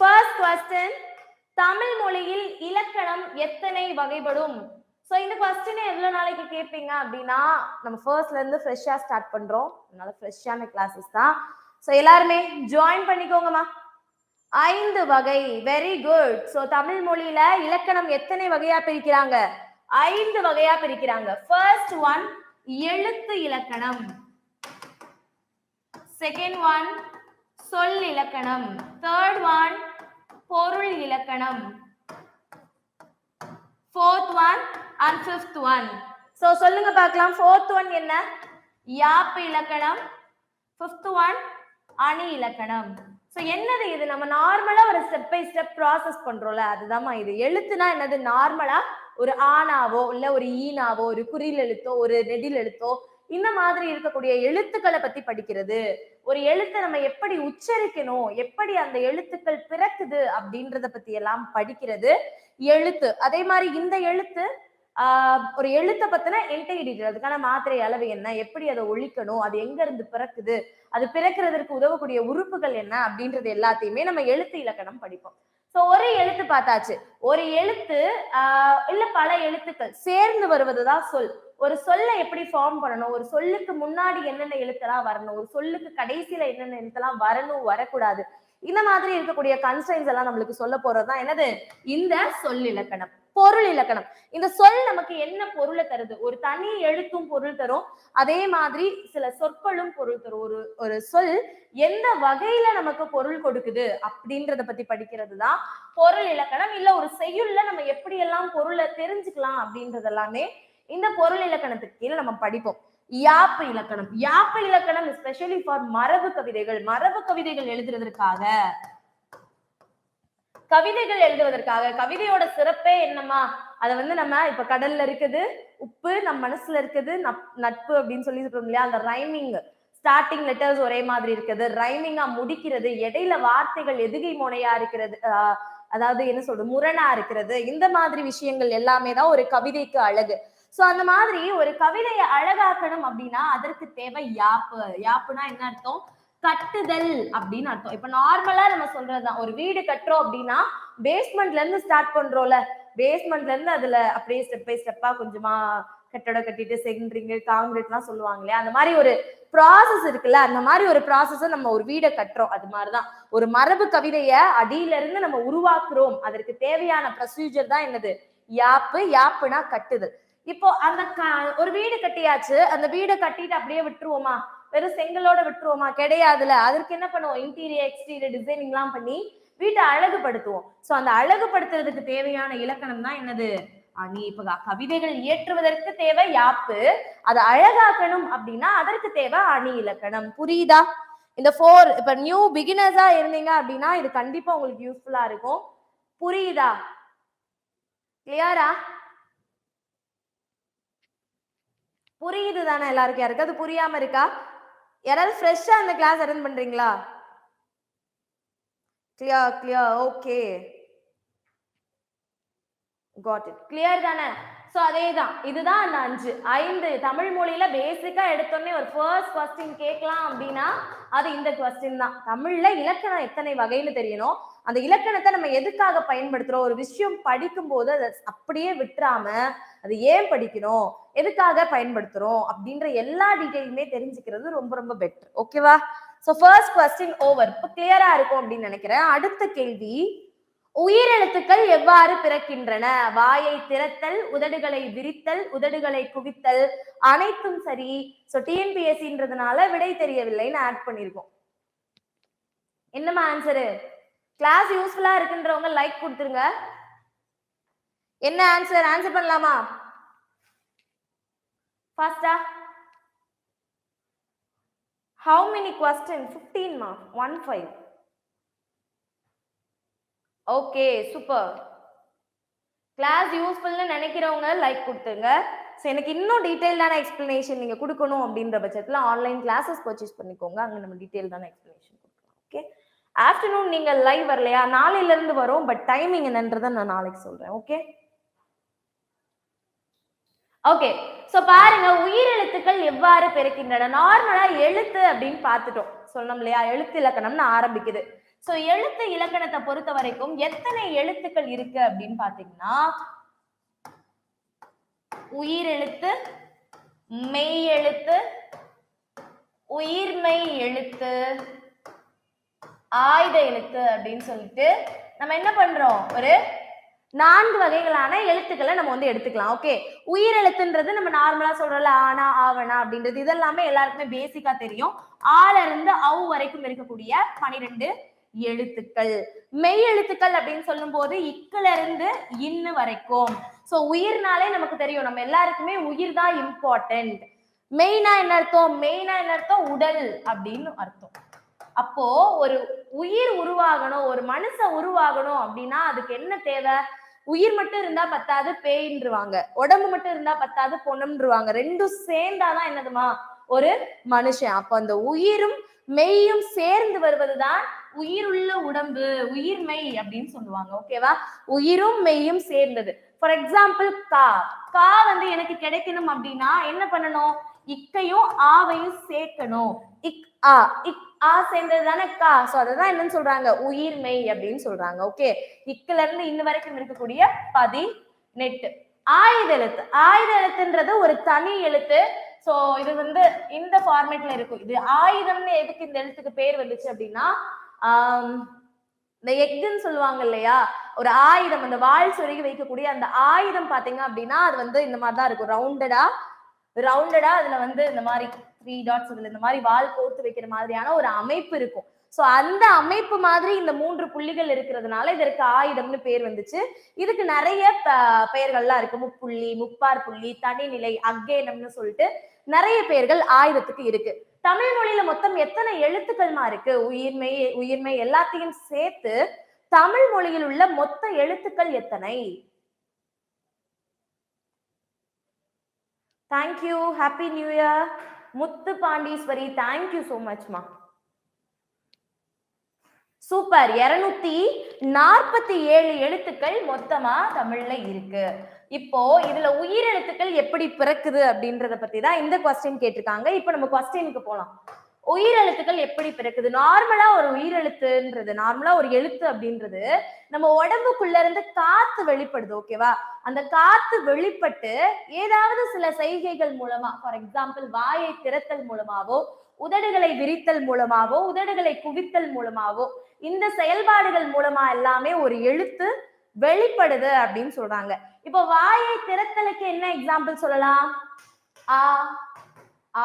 First question Tamil மொழியில் இலக்கணம் எத்தனை வகைப்படும்? ஸோ இந்த கொஸ்டினை எவ்வளோ நாளைக்கு கேட்பீங்க அப்படின்னா நம்ம ஃபர்ஸ்ட்ல இருந்து ஃப்ரெஷ்ஷாக ஸ்டார்ட் பண்றோம். அதனால ஃப்ரெஷ்ஷான கிளாஸஸ் தான். ஸோ எல்லாருமே ஜாயின் பண்ணிக்கோங்கம்மா. ஐந்து வகை வெரி குட் ஸோ தமிழ் மொழியில இலக்கணம் எத்தனை வகையா பிரிக்கிறாங்க? ஐந்து வகையா பிரிக்கிறாங்க. ஃபர்ஸ்ட் ஒன் எழுத்து இலக்கணம். செகண்ட் ஒன் சொல் இலக்கணம். தேர்ட் ஒன் பொருள் இலக்கணம். Fourth one and fifth one so சொல்லுங்க பார்க்கலாம். ஃபோர்த் ஒன் என்ன? யாப்பு இலக்கணம். ஃபிஃப்த் ஒன் அணி இலக்கணம். ஸோ என்னது இது? நம்ம நார்மலா ஒரு ஸ்டெப் பை ஸ்டெப் ப்ராசஸ் பண்றோம்ல அதுதாம்மா இது. எழுத்துனா என்னது? நார்மலா ஒரு ஆனாவோ இல்ல ஒரு ஈனாவோ ஒரு குறியில் எழுத்தோ ஒரு நெடில் எழுத்தோ இந்த மாதிரி இருக்கக்கூடிய எழுத்துக்களை பத்தி படிக்கிறது. ஒரு எழுத்தை நம்ம எப்படி உச்சரிக்கணும் எப்படி அந்த எழுத்துக்கள் பிறக்குது அப்படின்றத பத்தி எல்லாம் படிக்கிறது எழுத்து. அதே மாதிரி இந்த எழுத்து ஆஹ் ஒரு எழுத்தை பத்தின என்டைடி அதுக்கான மாத்திரை அளவு என்ன எப்படி அதை ஒழிக்கணும் அது எங்க இருந்து பிறக்குது அது பிறக்கிறதுக்கு உதவக்கூடிய உறுப்புகள் என்ன அப்படின்றது எல்லாத்தையுமே நம்ம எழுத்து இலக்கணம் படிப்போம். ஸோ ஒரு எழுத்து பார்த்தாச்சு. ஒரு எழுத்து ஆஹ் இல்ல பல எழுத்துக்கள் சேர்ந்து வருவதுதான் சொல். ஒரு சொல்லை எப்படி ஃபார்ம் பண்ணணும்? ஒரு சொல்லுக்கு முன்னாடி என்னென்ன எழுத்தெல்லாம் வரணும்? ஒரு சொல்லுக்கு கடைசியில என்னென்ன எழுத்தெல்லாம் வரணும் வரக்கூடாது? இந்த மாதிரி இருக்கக்கூடிய கன்ஸ்டைன்ஸ் எல்லாம் நம்மளுக்கு சொல்ல போறதுதான் என்னது? இந்த சொல் இலக்கணம் பொருள் இலக்கணம். இந்த சொல் நமக்கு என்ன பொருளை தருது? ஒரு தனி எழுத்தும் பொருள் தரும். அதே மாதிரி சில சொற்களும் பொருள் தரும். ஒரு ஒரு சொல் எந்த வகையில நமக்கு பொருள் கொடுக்குது அப்படின்றத பத்தி படிக்கிறது தான் பொருள் இலக்கணம். இல்ல ஒரு செய்யுள்ள நம்ம எப்படி எல்லாம் பொருளை தெரிஞ்சுக்கலாம் அப்படின்றது எல்லாமே இந்த பொருள் இலக்கணத்துக்கு கீழே நம்ம படிப்போம். யாப்பு இலக்கணம். யாப்பு இலக்கணம் எஸ்பெஷலி ஃபார் மரபு கவிதைகள். மரபு கவிதைகள் எழுதுறதற்காக. கவிதைகள் எழுதுவதற்காக கவிதையோட சிறப்பே என்னமா அதை வந்து நம்ம இப்ப கடல்ல இருக்குது உப்பு நம்ம மனசுல இருக்குது நப்- நட்பு அப்படின்னு சொல்லி சொல்றோம் இல்லையா? அந்த ரைமிங் ஸ்டார்டிங் லெட்டர்ஸ் ஒரே மாதிரி இருக்குது. ரைமிங்கா முடிக்கிறது இடையில வார்த்தைகள் எதுகை முனையா இருக்கிறது அதாவது என்ன சொல்றது? முரணா இருக்கிறது. இந்த மாதிரி விஷயங்கள் எல்லாமே தான் ஒரு கவிதைக்கு அழகு. சோ அந்த மாதிரி ஒரு கவிதையை அழகாக்கணும் அப்படின்னா அதற்கு தேவை யாப்பு. யாப்புனா என்ன அர்த்தம்? கட்டுதல் அப்படின்னு அர்த்தம். இப்ப நார்மலா நம்ம சொல்றதுதான். ஒரு வீடு கட்டுறோம் அப்படின்னா பேஸ்மெண்ட்ல இருந்து ஸ்டார்ட் பண்றோம்ல. பேஸ்மெண்ட்ல இருந்து அதுல அப்படியே ஸ்டெப் பை ஸ்டெப்பா கொஞ்சமா கட்டடம் கட்டிட்டு சென்ட்ரிங் காங்கிரீட்லாம் சொல்லுவாங்க அந்த மாதிரி ஒரு ப்ராசஸ் இருக்குல்ல. அந்த மாதிரி ஒரு ப்ராசஸ நம்ம ஒரு வீடை கட்டுறோம். அது மாதிரிதான். ஒரு மரபு கவிதைய அடியில இருந்து நம்ம உருவாக்குறோம். அதற்கு தேவையான ப்ரொசீஜர் தான் என்னது? யாப்பு. யாப்புனா கட்டுதல். இப்போ அந்த ஒரு வீடு கட்டியாச்சு. அந்த வீடை கட்டிட்டு அப்படியே விட்டுருவோமா? வெறும் செங்கலோட விட்டுருவோமா? கிடையாதுல. அதற்கு என்ன பண்ணுவோம்? இன்டீரியர் எக்ஸ்டீரியர் டிசைனிங் எல்லாம் பண்ணி வீட்டை அழகுபடுத்துவோம். சோ அந்த அழகுபடுத்துறதுக்கு தேவையான இலக்கணம் தான் என்னது? அணி இப்ப கவிதைகள் இயற்றுவதற்கு தேவை யாப்பு? அதை அழகாக்கணும் அப்படின்னா அதற்கு தேவை அணி இலக்கணம். புரியுதா? இந்த ஃபோர் இப்ப நியூ பிகினர்ஸா இருந்தீங்க அப்படின்னா இது கண்டிப்பா உங்களுக்கு யூஸ்ஃபுல்லா இருக்கும். புரியுதா? கிளியரா புரியுது தானே எல்லாருக்கும்? யாருக்காவது புரியாம இருக்கா? யாராவது ஃப்ரெஷ்ஷா அந்த கிளாஸ் அட்டன் பண்றீங்களா? Clear clear okay got it clear தானே? ஸோ அதே தான் இதுதான் அந்த அஞ்சு. ஐந்து தமிழ் மொழியில பேசிக்கா எடுத்தோடனே ஒரு ஃபர்ஸ்ட் கொஸ்டின் கேட்கலாம் அப்படின்னா அது இந்த கொஸ்டின் தான். தமிழ்ல இலக்கணம் எத்தனை வகைன்னு தெரியணும். அந்த இலக்கணத்தை நம்ம எதுக்காக பயன்படுத்துறோம்? ஒரு விஷயம் படிக்கும் போது அதை அப்படியே விட்டுறாம அது ஏன் படிக்கணும்? எதுக்காக பயன்படுத்துறோம்? அப்படின்ற எல்லா டீட்டெயிலுமே தெரிஞ்சுக்கிறது ரொம்ப ரொம்ப பெட்டர் ஓகேவா ஸோ ஃபர்ஸ்ட் கொஸ்டின் ஓவர் இப்போ கிளியரா இருக்கும் அப்படின்னு நினைக்கிறேன். அடுத்த கேள்வி உயிரெழுத்துக்கள் எவ்வாறு பிறக்கின்றன? வாயை திறத்தல் உதடுகளை விரித்தல் உதடுகளை குவித்தல் அனைத்தும் சரி. ஸோ டிஎன்பிஎஸ்சின்றதுனால விடை தெரியவில்லைன்னு ஆட் பண்ணியிருக்கோம் என்னமா ஆன்சரு கிளாஸ் யூஸ்ஃபுல்லா இருக்குன்றவங்க லைக் கொடுத்துருங்க. என்ன ஆன்சர் ஆன்சர் பண்ணலாமா? ஃபாஸ்டா ஹவு மெனி கொஸ்டின் ஃபிஃப்டீன் மா? One five okay super class யூஸ்ஃபுல்னு நினைக்கிறவங்க லைக் கொடுத்துருங்க. ஸோ எனக்கு இன்னும் டீட்டெயில்டான எக்ஸ்பிளனேஷன் நீங்கள் கொடுக்கணும் அப்படின்ற பட்சத்தில் ஆன்லைன் கிளாஸஸ் பர்ச்சேஸ் பண்ணிக்கோங்க. அங்கே நம்ம டீட்டெயில்டான எக்ஸ்பிளனேஷன் கொடுக்கலாம். ஓகே ஆஃப்டர்நூன் நீங்கள் லைவ் வரலையா? நாளையிலேருந்து வரும் பட் டைமிங் என்னன்றதை நான் நாளைக்கு சொல்கிறேன் ஓகே ஓகே ஸோ பாருங்க உயிரெழுத்துக்கள் எவ்வாறு பெருக்கின்றன நார்மலா எழுத்து அப்படின்னு பார்த்துட்டோம். சொன்னோம் இல்லையா? எழுத்து இலக்கணம்னு ஆரம்பிக்குது. சோ எழுத்து இலக்கணத்தை பொறுத்த வரைக்கும் எத்தனை எழுத்துக்கள் இருக்கு அப்படின்னு பாத்தீங்கன்னா உயிரெழுத்து மெய் எழுத்து உயிர்மெய் எழுத்து ஆயுத எழுத்து அப்படின்னு சொல்லிட்டு நம்ம என்ன பண்றோம்? ஒரு நான்கு வகைகளான எழுத்துக்களை நம்ம வந்து எடுத்துக்கலாம். ஓகே உயிர் எழுத்துன்றது நம்ம நார்மலா சொல்றோம்ல ஆனா ஆவணா அப்படின்றது இதெல்லாமே எல்லாருக்குமே பேசிக்கா தெரியும். ஆல இருந்து அவு வரைக்கும் இருக்கக்கூடிய பனிரெண்டு எழுத்துக்கள். மெய் எழுத்துக்கள் அப்படின்னு சொல்லும் போது இக்குல இருந்து இன்னு வரைக்கும். சோ உயிர்னாலே நமக்கு தெரியும். நம்ம எல்லாருக்குமே உயிர் தான் இம்பார்ட்டன்ட் மெயினா என்ன அர்த்தம்? மெயினா என்ன அர்த்தம்? உடல் அப்படின்னு அர்த்தம். அப்போ ஒரு உயிர் உருவாகணும் ஒரு மனுஷன் உருவாகணும் அப்படின்னா அதுக்கு என்ன தேவை? உயிர் மட்டும் இருந்தா பத்தாது பேயின்றுவாங்க. உடம்பு மட்டும் இருந்தா பத்தாது பொண்ணுன்றுவாங்க. ரெண்டும் சேர்ந்தாதான் என்னதுமா? ஒரு மனுஷன். அப்ப அந்த உயிரும் மெய்யும் சேர்ந்து வருவதுதான் உயிருள்ள உடம்பு உயிர் மெய் அப்படின்னு சொல்லுவாங்க ஓகேவா உயிரும் மெய்யும் சேர்ந்தது. ஃபார் எக்ஸாம்பிள் கா. கா வந்து எனக்கு கிடைக்கணும் அப்படின்னா என்ன பண்ணணும்? இக்கையும் ஆவையும் சேர்க்கணும். இக் ஆ. இக் ஆ சேர்ந்தது தானே கா? சோ அதுதான் என்னன்னு சொல்றாங்க. உயிர் மெய் அப்படின்னு சொல்றாங்க ஓகே இக்குல இருந்து இன்ன வரைக்கும் இருக்கக்கூடிய பதி நெட்டு ஆயுத எழுத்து. ஆயுத எழுத்துன்றது ஒரு தனி எழுத்து. சோ இது வந்து இந்த ஃபார்மேட்ல இருக்கும். இது ஆயுதம்னு எதுக்கு இந்த எழுத்துக்கு பேர் வந்துச்சு அப்படின்னா இந்த எக்குன்னு சொல்லுவாங்க இல்லையா? ஒரு ஆயுதம் அந்த வாள் சொருகி வைக்கக்கூடிய அந்த ஆயுதம் பாத்தீங்க அப்படின்னா அது வந்து இந்த மாதிரி தான் இருக்கும் ரவுண்டடா ரவுண்டடா அதுல வந்து இந்த மாதிரி த்ரீ டாட்ஸ் இதுல இந்த மாதிரி வால் கோர்த்து வைக்கிற மாதிரியான ஒரு அமைப்பு இருக்கும். சோ அந்த அமைப்பு மாதிரி இந்த மூன்று புள்ளிகள் இருக்கிறதுனால இதற்கு ஆயுதம்னு பேர் வந்துச்சு. இதுக்கு நிறைய ப- பெயர்கள்லாம் இருக்கு. முப்புள்ளி முப்பார் புள்ளி தனிநிலை அக்கேனம்னு சொல்லிட்டு நிறைய பெயர்கள் ஆயுதத்துக்கு இருக்கு. தமிழ் மொழியில மொத்தம் எத்தனை எழுத்துக்கள்மா இருக்கு? உயிர்மை உயிர்மை எல்லாத்தையும் சேர்த்து தமிழ் மொழியில் உள்ள மொத்த எழுத்துக்கள் எத்தனை? Thank you happy new year Muthu Pandeeswari thank you so மச்மா super இருநூத்தி நாற்பத்தி ஏழு எழுத்துக்கள் மொத்தமா தமிழ்ல இருக்கு. இப்போ இதுல உயிரெழுத்துக்கள் எப்படி பிறக்குது அப்படின்றத பத்தி தான் இந்த கொஸ்டின் கேட்டிருக்காங்க. இப்போ நம்ம கொஸ்டினுக்கு போலாம். உயிரெழுத்துக்கள் எப்படி பிறக்குது? நார்மலா ஒரு உயிரெழுத்துன்றது நார்மலா ஒரு எழுத்து அப்படின்றது நம்ம உடம்புக்குள்ள இருந்து காத்து வெளிப்படுது ஓகேவா அந்த காத்து வெளிப்பட்டு ஏதாவது சில செய்கைகள் மூலமா ஃபார் எக்ஸாம்பிள் வாயை திறத்தல் மூலமாவோ உதடுகளை விரித்தல் மூலமாவோ உதடுகளை குவித்தல் மூலமாவோ இந்த செயல்பாடுகள் மூலமா எல்லாமே ஒரு எழுத்து வெளிப்படுது அப்படின்னு சொல்றாங்க. இப்போ வாயை திறத்தலுக்கு என்ன எக்ஸாம்பிள் சொல்லலாம்? ஆ ஆ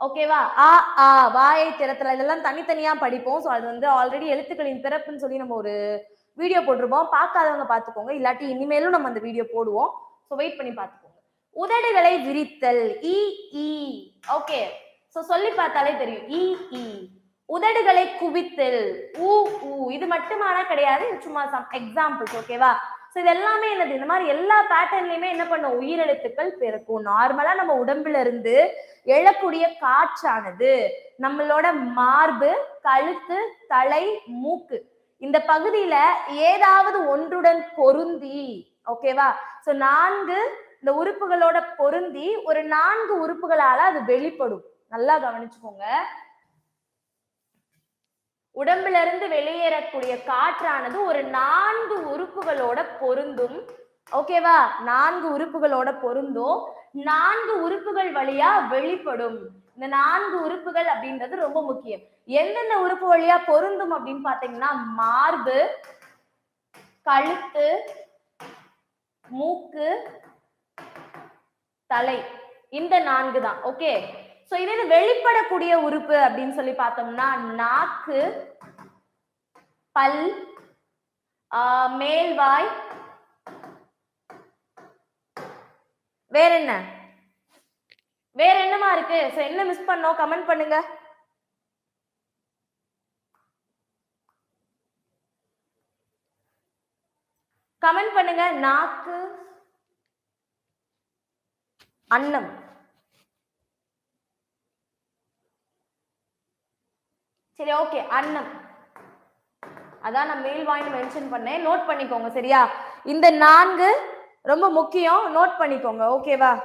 ஓகேவா? ஆ ஆ வாயை திறத்தல். இதெல்லாம் தனித்தனியா படிப்போம். ஸோ அது வந்து ஆல்ரெடி எழுத்துக்களின் பிறப்புன்னு சொல்லி நம்ம ஒரு வீடியோ போட்டிருப்போம். பார்க்காதவங்க பார்த்துக்கோங்க. இல்லாட்டி இனிமேலும் நம்ம அந்த வீடியோ போடுவோம். ஸோ வெயிட் பண்ணி பார்த்துக்கோங்க. உதடுகளை விரித்தல். இ இ. ஓகே ஸோ சொல்லி பார்த்தாலே தெரியும். இ இ. உதடுகளை குவித்தல். ஊ ஊ. இது மட்டுமான கிடையாது. இது சும்மா சம் எக்ஸாம்பிள்ஸ் ஓகேவா ஸோ இது எல்லாமே என்னது? இந்த மாதிரி எல்லா பேட்டர்ன்லயுமே என்ன பண்ணும்? உயிரெழுத்துக்கள் பிறக்கும் நார்மலா நம்ம உடம்புல இருந்து எழக்கூடிய காற்றானது நம்மளோட மார்பு கழுத்து தலை மூக்கு. இந்த பகுதியில ஏதாவது ஒன்றுடன் பொருந்தி ஓகேவா ஸோ நான்கு இந்த உறுப்புகளோட பொருந்தி ஒரு நான்கு உறுப்புகளால அது வெளிப்படும். நல்லா கவனிச்சுக்கோங்க. உடம்புல இருந்து வெளியேறக்கூடிய காற்றானது ஒரு நான்கு உறுப்புகளோட பொருந்தும். ஓகேவா நான்கு உறுப்புகளோட பொருந்தும். நான்கு உறுப்புகள் வழியா வெளிப்படும். இந்த நான்கு உறுப்புகள் அப்படின்றது ரொம்ப முக்கியம். எந்தெந்த உறுப்பு வழியா பொருந்தும் அப்படின்னு பாத்தீங்கன்னா மார்பு கழுத்து மூக்கு தலை. இந்த நான்கு தான். ஓகே சோ இதே இது வெளிப்படக்கூடிய உறுப்பு அப்படின்னு சொல்லி பார்த்தோம்னா நாக்கு பல் மேல்வாய் வேற என்ன? வேற என்னமா இருக்கு? சோ என்ன மிஸ் பண்ணோம்? கமெண்ட் பண்ணுங்க. கமெண்ட் பண்ணுங்க. நாக்கு அன்னம். சரி ஓகே அன்னம். அதான் நான் மேல் வாங்கி மென்ஷன் பண்ணேன். நோட் பண்ணிக்கோங்க சரியா? இந்த நான்கு ரொம்ப முக்கியம். நோட் பண்ணிக்கோங்க ஓகேவா